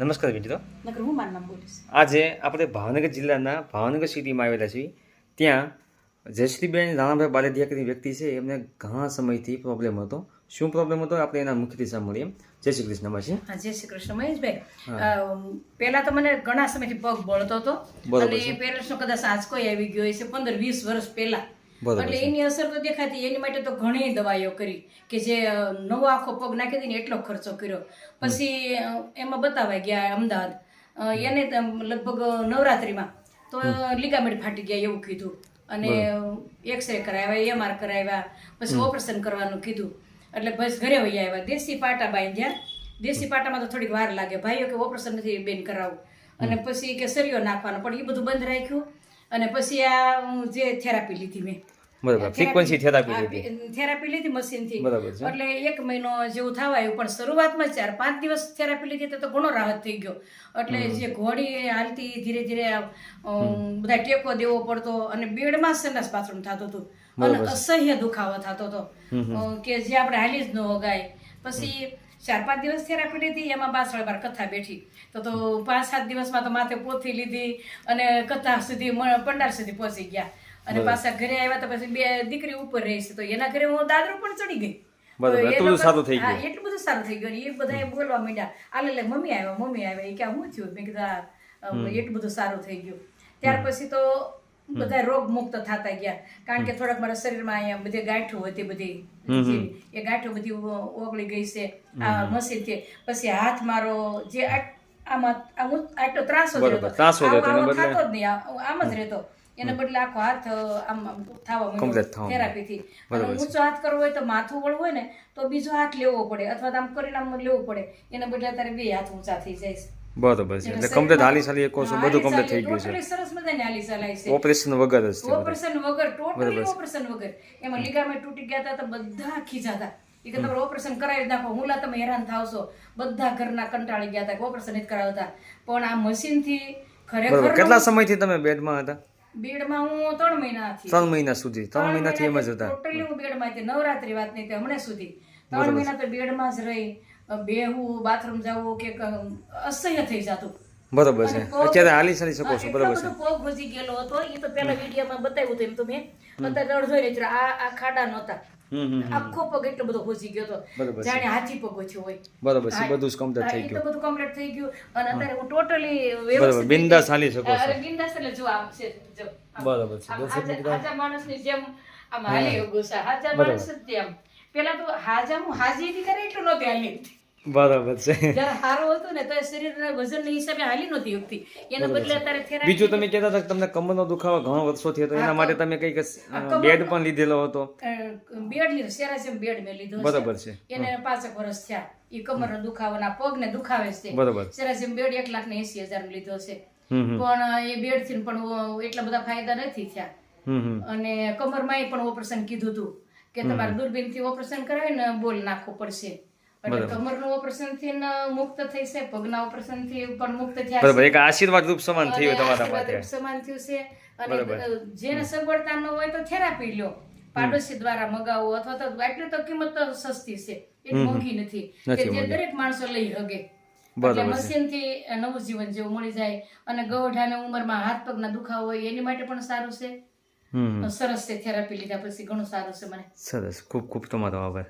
નમસ્કાર બોલીશ. આજે આપણે ભાવનગર જિલ્લાના ભાવનગર સિટીમાં આવેલા છીએ. ત્યાં જયશ્રીબેન રાણાભાઈ બાલેદિયા કરીને વ્યક્તિ છે. એમને ઘણા સમયથી પ્રોબ્લેમ હતો. શું પ્રોબ્લેમ હતો? આપણે એના મુખ્ય દિશા મળીએ જય શ્રી કૃષ્ણ માસી. જય શ્રી કૃષ્ણ મહેશભાઈ. પહેલા તો મને ઘણા સમયથી પગ બળતો હતો. અને પેરેન્ટ્સનો કદાચ આંચકો આવી ગયો છે પંદર વીસ વર્ષ પહેલા. એટલે એની અસર તો દેખાતી એની માટે તો ઘણી દવાઈઓ કરી કે જે નવો આખો પગ નાખી દઈને એટલો ખર્ચો કર્યો. પછી એમાં બતાવાય ગયા અમદાવાદ. એને લગભગ નવરાત્રીમાં તો લીગામેન્ટ ફાટી ગયા એવું કીધું. અને એક્સરે કરાવ્યા એમઆર કરાવ્યા પછી ઓપરેશન કરવાનું કીધું. એટલે બસ ઘરે વહી આવ્યા. દેશી પાટા બાંધ્યા. દેશી પાટામાં તો થોડીક વાર લાગે. ભાઈઓ કે ઓપરેશન નથી બેન કરાવું. અને પછી કે સરિયો નાખવાનો. પણ એ બધું બંધ રાખ્યું. અને પછી આ જે થેરાપી લીધી મેં. બરાબર ફ્રીક્વન્સી થેરાપી લીધી થેરાપી લીધી મશીનથી બરાબર છે. એટલે એક મહિનો જેવું થવા પણ શરૂઆતમાં ચાર પાંચ દિવસ થેરાપી લીધી તો ઘણો રાહત થઈ ગયો. એટલે જે ઘોડી હાલતી ધીરે ધીરે બધા ટેકો દેવો પડતો અને બેડમાં સન્નાસ બાથરૂમ થતું હતું. અને અસહ્ય દુખાવો થતો હતો. કે જે આપણે હાલી જ ન હોગાય. પછી ચાર પાંચ દિવસ થેરાપી લીધી એમાં પાછળ વાર કથા બેઠી. તો તો પાંચ સાત દિવસમાં તો માથે પોથી લીધી અને કથા સુધી પંડાર સુધી પહોંચી ગયા. અને પાછા ઘરે આવ્યા તો પછી બે દીકરી ઉપર રહી છે. તો એના ઘરે હું દાદરો પણ ચડી ગઈ. તો એટલું બધું સારું થઈ હા, એટલું બધું સારું થઈ ગયું. એ બધા બોલવા માંડ્યા આલે મમ્મી આવ્યા મમ્મી આવ્યા. એ કે હું થયું? મેં કીધું એટલું બધું સારું થઈ ગયું. ત્યાર પછી તો બધા રોગ મુક્ત થતા ગયા. કારણ કે થોડાક મારા શરીરમાં અહીંયા બધી ગાંઠો હતી બધી એ ગાંઠો બધી ઓગળી ગઈ છે આ મશીનથી પછી હાથ મારો જે આમાં આટલો ત્રાસો બદલે- થતો જ નહીં આમ જ રહેતો. એના બદલે આખો હાથ આમ થવા માંડ્યો થેરાપીથી ઊંચો હાથ કરવો હોય તો માથું વળવું હોય ને તો બીજો હાથ લેવો પડે અથવા તો આમ કરીને આમ લેવું પડે. એના બદલે અત્યારે બે હાથ ઊંચા થઈ જાય છે. બરોબર છે. એટલે કમ્પ્લીટ હાલી સાલી એક છો બધું કમ્પ્લીટ થઈ ગયું છે. સરસ મજાની હાલી ચાલાય છે. ઓપરેશન વગર જ છે ઓપરેશન વગર ટોટલી ઓપરેશન વગર. એમાં લિગામેન્ટ તૂટી ગયા હતા તો બધા ખીજાતા એ કે તમારે ઓપરેશન કરાવી નાખો. હુલા તમે હેરાન થાવશો. બધા ઘરના કંટાળી ગયા હતા કે ઓપરેશન જ કરાવતા. પણ આ મશીનથી થી ખરેખર કેટલા સમયથી તમે બેડમાં હતા? બેડમાં હું ત્રણ મહિના હતી. ત્રણ મહિના સુધી. ત્રણ મહિનાથી એમ જ હતા. ટોટલી હું બેડમાં હતી. નવરાત્રી વાત નહીં તે હમણાં સુધી. ત્રણ મહિના તો બેડમાં જ રહી. બેહવું બાથરૂમ જવું કે અસહ્ય થઈ જતું. બરોબર છે. અત્યારે હાલી સરી શકો છો બરોબર છે. પગ ઘૂસી ગયેલો હતો એ તો પેલા વિડીયોમાં બતાવ્યું હતું એમ તો મેં. અત્યારે અડધો રેત આ આ ખાડા નહોતા. આખો પગ એટલો બધો ઘૂસી ગયો હતો. જાણે હાથી પગ ઓછો હોય. બરોબર છે બધું જ કમ્પ્લીટ થઈ ગયું. બધું કમ્પ્લીટ થઈ ગયું. અને અત્યારે હું ટોટલી બરોબર બિંદાસ હાલી શકો છો. બિંદાસ એટલે જો આમ છે જો બરોબર છે. હાજા- માણસની જેમ આમ હાલી ગુસ્સા હાજા માણસ જ તેમ પેલા તો હાજા હું હાજી થી કરે એટલું નહોતી હાલી. બરાબર છે. જયારે સારું હતું ને તો એ શરીરના વજનના હિસાબે હાલી નહોતી શકતી. એના બદલે અત્યારે થેરાપી બીજું તમે કહેતા હતા કે તમને કમરનો દુખાવો ઘણો વર્ષોથી હતો એના માટે તમે કંઈક બેડ પણ લીધેલો હતો. બેડ લીધો બેડ મેં લીધો છે. બરોબર છે. એને પાંચેક વર્ષ થયા. એ કમરનો દુખાવાના પગને દુખાવે છે. બરોબર. સેરાસિયમ બેડ એક લાખ ને એસી હજાર લીધો છે. પણ એ બેડથી પણ એટલા બધા ફાયદા નથી થયા. અને કમર અને કમરમાં પણ ઓપરેશન કીધું હતું કે તમારે દૂરબીનથી ઓપરેશન કરાવી ને બોલ નાખવું પડશે. એટલે કમરનું ઓપરેશનથી મુક્ત થઈ છે પગના ઓપરેશનથી પણ મુક્ત થયા બરોબર એક આશીર્વાદ રૂપ સમાન થયું તમારા માટે. સમાન થયું છે. અને જેને સગવડતા ન હોય તો થેરાપી લ્યો પાડોશી દ્વારા મગાવો અથવા તો આટલી તો કિંમત તો સસ્તી છે. એ મોંઘી નથી. કે જે દરેક માણસો લઈ શકે એટલે મશીનથી નવું જીવન જેવું મળી જાય. અને ગૌઢાના ઉંમરમાં હાથ પગના દુખાવો હોય એની માટે પણ સારું છે. સરસ છે થેરાપી લીધા પછી ઘણું સારું છે મને. સરસ. ખૂબ ખૂબ તમારો આભાર.